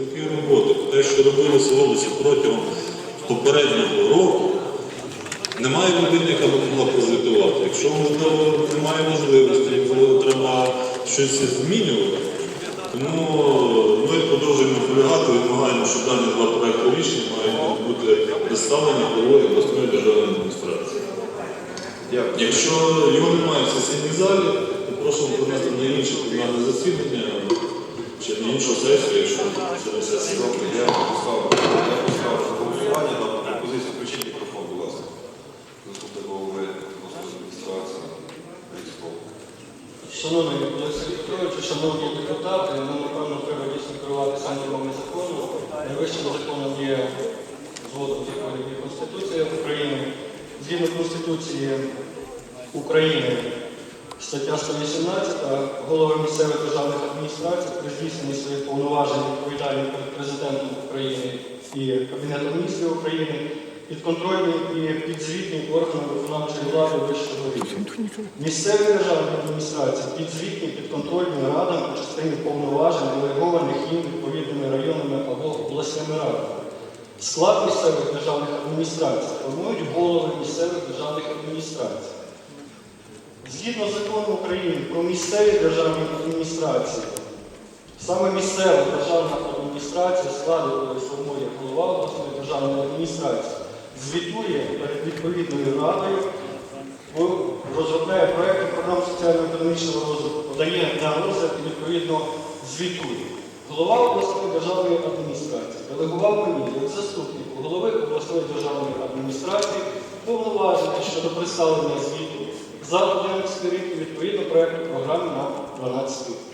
працівники роботи. Те, що робилося в області протягом попереднього року, немає людини, яка б могла прозвітувати. Якщо можливо немає можливості, можливо, треба щось змінювати. Тому ми продовжуємо наполягати, вимагаємо, що дані два проекти рішення мають бути представлені головою обласної державної адміністрації. Якщо його немає в сесійній залі, то прошу принести на інше пленарне засідання чи на іншу сесію, якщо це сесія. Добре, я поставлю. Я поставлю на голосування на пропозицію. Включіть мікрофон, будь ласка. Заступник голови обласної адміністрації. Різков. Шановний Олексій Петрович, шановні депутати, нам напевно треба дійсно керуватися нормами закону. Найвищим законом є згодом законів і Конституція України. Згідно Конституції України, стаття 118, голови місцевих державних адміністрацій при здійсненні своїх повноважень відповідальні перед президентом України і Кабінетом міністрів України, підконтрольні і підзвітні органи виконавчої влади вищого рівня. Місцеві державні адміністрації підзвітні підконтрольні радам у частині повноважень, делегованих їм відповідними районними або обласними радами. Склад місцевих державних адміністрацій формують голови місцевих державних адміністрацій. Згідно закону України про місцеві державні адміністрації, саме місцева державна адміністрація, склад якої формує голова обласної державної адміністрації, звітує перед відповідною радою розробляє проекти програм соціально-економічного розвитку, подає на розгляд і відповідно звітує. Голова обласної державної адміністрації делегував мені як заступнику голови обласної державної адміністрації повноваження щодо представлення звіту за 11 рік відповідно проєкту програми на 12 рік. Дякую. Дякую.